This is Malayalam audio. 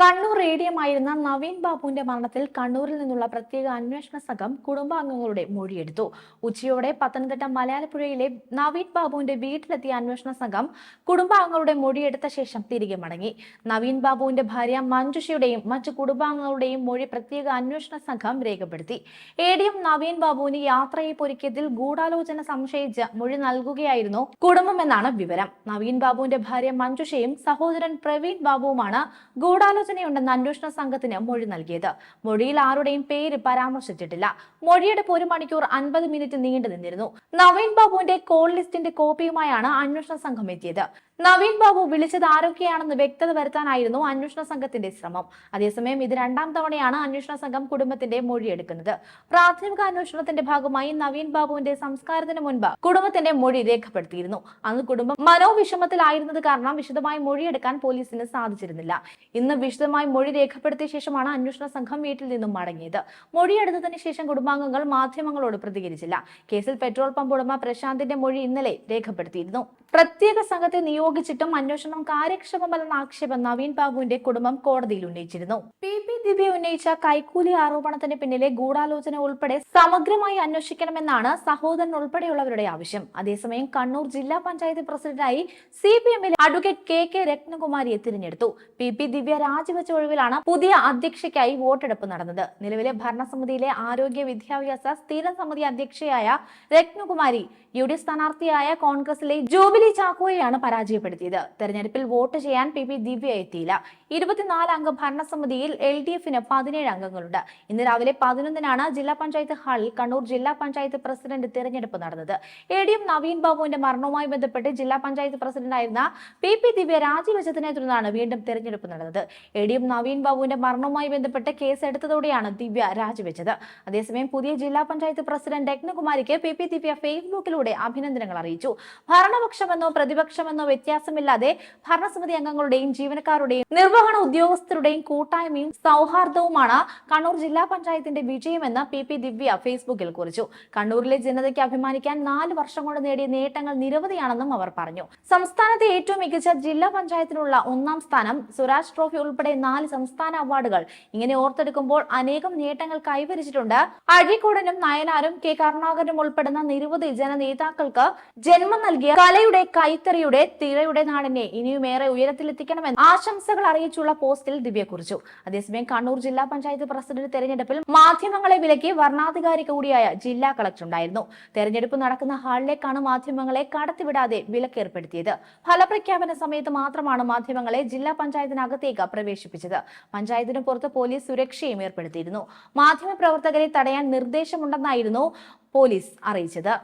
കണ്ണൂർ റേഡിയമായിരുന്ന നവീൻ ബാബുവിന്റെ മരണത്തിൽ കണ്ണൂരിൽ നിന്നുള്ള പ്രത്യേക അന്വേഷണ സംഘം കുടുംബാംഗങ്ങളുടെ മൊഴിയെടുത്തു. ഉച്ചയോടെ പത്തനംതിട്ട മലയാളപ്പുഴയിലെ നവീൻ ബാബുവിന്റെ വീട്ടിലെത്തിയ അന്വേഷണ സംഘം കുടുംബാംഗങ്ങളുടെ മൊഴിയെടുത്ത ശേഷം തിരികെ മടങ്ങി. നവീൻ ബാബുവിന്റെ ഭാര്യ മഞ്ജുഷയുടെയും മറ്റു കുടുംബാംഗങ്ങളുടെയും മൊഴി പ്രത്യേക അന്വേഷണ സംഘം രേഖപ്പെടുത്തി. എ ഡി എം നവീൻ ബാബുവിന് യാത്രയെ പൊരുക്കിയതിൽ ഗൂഢാലോചന സംശയിച്ച് മൊഴി നൽകുകയായിരുന്നു കുടുംബമെന്നാണ് വിവരം. നവീൻ ബാബുവിന്റെ ഭാര്യ മഞ്ജുഷയും സഹോദരൻ പ്രവീൺ ബാബുവുമാണ് ഗൂഢാലോചനയുണ്ടെന്ന് അന്വേഷണ സംഘത്തിന് മൊഴി നൽകിയത്. മൊഴിയിൽ ആരുടെയും പേര് പരാമർശിച്ചിട്ടില്ല. മൊഴിയുടെ ഒരു മണിക്കൂർ അൻപത് മിനിറ്റ് നീണ്ടു നിന്നിരുന്നു. നവീൻ ബാബുവിന്റെ കോൾ ലിസ്റ്റിന്റെ കോപ്പിയുമായാണ് അന്വേഷണ സംഘം എത്തിയത്. നവീൻ ബാബു വിളിച്ചത് ആരൊക്കെയാണെന്ന് വ്യക്തത വരുത്താനായിരുന്നു അന്വേഷണ സംഘത്തിന്റെ ശ്രമം. അതേസമയം ഇത് രണ്ടാം തവണയാണ് അന്വേഷണ സംഘം കുടുംബത്തിന്റെ മൊഴിയെടുക്കുന്നത്. പ്രാഥമിക അന്വേഷണത്തിന്റെ ഭാഗമായി നവീൻ ബാബുവിന്റെ സംസ്കാരത്തിന് മുൻപ് കുടുംബത്തിന്റെ മൊഴി രേഖപ്പെടുത്തിയിരുന്നു. അന്ന് കുടുംബം മനോവിഷമത്തിലായിരുന്നത് കാരണം വിശദമായി മൊഴിയെടുക്കാൻ പോലീസിന് സാധിച്ചിരുന്നില്ല. ഇന്ന് വിശദമായി മൊഴി രേഖപ്പെടുത്തിയ ശേഷമാണ് അന്വേഷണ സംഘം വീട്ടിൽ നിന്നും മടങ്ങിയത്. മൊഴിയെടുത്തതിന് ശേഷം കുടുംബാംഗങ്ങൾ മാധ്യമങ്ങളോട് പ്രതികരിച്ചില്ല. കേസിൽ പെട്രോൾ പമ്പ് ഉടമ പ്രശാന്തിന്റെ മൊഴി ഇന്നലെ രേഖപ്പെടുത്തിയിരുന്നു. പ്രത്യേക സംഘത്തെ നിയോഗിച്ചിട്ടും അന്വേഷണം കാര്യക്ഷമമല്ലെന്ന ആക്ഷേപം നവീൻ ബാബുവിന്റെ കുടുംബം കോടതിയിൽ ഉന്നയിച്ചിരുന്നു. പി ദിവ്യ ഉന്നയിച്ച കൈക്കൂലി ആരോപണത്തിന് പിന്നിലെ ഗൂഢാലോചന ഉൾപ്പെടെ സമഗ്രമായി അന്വേഷിക്കണമെന്നാണ് സഹോദരൻ ഉൾപ്പെടെയുള്ളവരുടെ ആവശ്യം. അതേസമയം കണ്ണൂർ ജില്ലാ പഞ്ചായത്ത് പ്രസിഡന്റായി സി പി എമ്മിലെ അഡ്വക്കേറ്റ് കെ കെ രത്നകുമാരിയെ തിരഞ്ഞെടുത്തു. പി പി ദിവ്യ രാജിവെച്ച ഒഴിവിലാണ് പുതിയ അധ്യക്ഷയ്ക്കായി വോട്ടെടുപ്പ് നടന്നത്. നിലവിലെ ഭരണസമിതിയിലെ ആരോഗ്യ വിദ്യാഭ്യാസ സ്ഥിരം സമിതി അധ്യക്ഷയായ രത്നകുമാരി യു ഡി സ്ഥാനാർത്ഥിയായ കോൺഗ്രസിലെ ജൂബിലി ചാക്കോയെയാണ് പരാജയപ്പെടുത്തിയത്. തെരഞ്ഞെടുപ്പിൽ വോട്ട് ചെയ്യാൻ പി പി ദിവ്യ എത്തിയില്ല. ഇരുപത്തിനാല് അംഗ ഭരണസമിതിയിൽ എൽ ഡി എഫിന് പതിനേഴ് അംഗങ്ങളുണ്ട്. ഇന്ന് രാവിലെ പതിനൊന്നിനാണ് ജില്ലാ പഞ്ചായത്ത് ഹാളിൽ കണ്ണൂർ ജില്ലാ പഞ്ചായത്ത് പ്രസിഡന്റ് തിരഞ്ഞെടുപ്പ് നടന്നത്. എ ഡി എം നവീൻ ബാബുവിന്റെ മരണവുമായി ബന്ധപ്പെട്ട് ജില്ലാ പഞ്ചായത്ത് പ്രസിഡന്റായിരുന്ന പി പി ദിവ്യ രാജിവെച്ചതിനെ തുടർന്നാണ് വീണ്ടും തെരഞ്ഞെടുപ്പ് നടന്നത്. എ ഡി എം നവീൻ ബാബുവിന്റെ മരണവുമായി ബന്ധപ്പെട്ട് കേസ് എടുത്തതോടെയാണ് ദിവ്യ രാജിവെച്ചത്. അതേസമയം പുതിയ ജില്ലാ പഞ്ചായത്ത് പ്രസിഡന്റ് രത്നകുമാരിക്ക് പി പി ദിവ്യ ഫേസ്ബുക്കിലൂടെ അഭിനന്ദനങ്ങൾ അറിയിച്ചു. ഭരണപക്ഷമെന്നോ പ്രതിപക്ഷമെന്നോ വ്യത്യാസമില്ലാതെ ഭരണസമിതി അംഗങ്ങളുടെയും ജീവനക്കാരുടെയും നിർവഹണ ഉദ്യോഗസ്ഥരുടെയും കൂട്ടായ്മയും സൗഹാർദ്ദവുമാണ് കണ്ണൂർ ജില്ലാ പഞ്ചായത്തിന്റെ വിജയമെന്ന് പി പി ദിവ്യ ഫേസ്ബുക്കിൽ കുറിച്ചു. കണ്ണൂരിലെ ജനതയ്ക്ക് അഭിമാനിക്കാൻ നാല് വർഷം കൊണ്ട് നേടിയ നേട്ടങ്ങൾ നിരവധിയാണെന്നും അവർ പറഞ്ഞു. സംസ്ഥാനത്തെ ഏറ്റവും മികച്ച ജില്ലാ പഞ്ചായത്തിനുള്ള ഒന്നാം സ്ഥാനം സുരാജ് ട്രോഫി ഉൾപ്പെടെ നാല് സംസ്ഥാന അവാർഡുകൾ. ഇങ്ങനെ ഓർത്തെടുക്കുമ്പോൾ അനേകം നേട്ടങ്ങൾ കൈവരിച്ചിട്ടുണ്ട്. അഴീക്കോടനും നയനാരും കെ കരുണാകരനും ഉൾപ്പെടുന്ന നിരവധി ജനനേതാക്കൾക്ക് ജന്മം നൽകിയ കലയുടെ കൈത്തറിയുടെ തിരയുടെ നാടിനെ ഇനിയുമേറെ ഉയരത്തിലെത്തിക്കണമെന്ന് ആശംസകൾ അറിയിച്ചുള്ള പോസ്റ്റിൽ ദിവ്യ കുറിച്ചു. അതേസമയം കണ്ണൂർ ജില്ലാ പഞ്ചായത്ത് പ്രസിഡന്റ് തെരഞ്ഞെടുപ്പിൽ മാധ്യമങ്ങളെ വിലക്കി വർണാധികാരി കൂടിയായ ജില്ലാ കളക്ടർ ഉണ്ടായിരുന്നു. തെരഞ്ഞെടുപ്പ് നടക്കുന്ന ഹാളിലേക്കാണ് മാധ്യമങ്ങളെ കടത്തിവിടാതെ വിലക്കേർപ്പെടുത്തിയത്. ഫലപ്രഖ്യാപന സമയത്ത് മാത്രമാണ് മാധ്യമങ്ങളെ ജില്ലാ പഞ്ചായത്തിനകത്തേക്ക് പ്രവേശിപ്പിച്ചത്. പഞ്ചായത്തിന് പുറത്ത് പോലീസ് സുരക്ഷയും ഏർപ്പെടുത്തിയിരുന്നു. മാധ്യമപ്രവർത്തകരെ തടയാൻ നിർദ്ദേശമുണ്ടെന്നായിരുന്നു പോലീസ് അറിയിച്ചത്.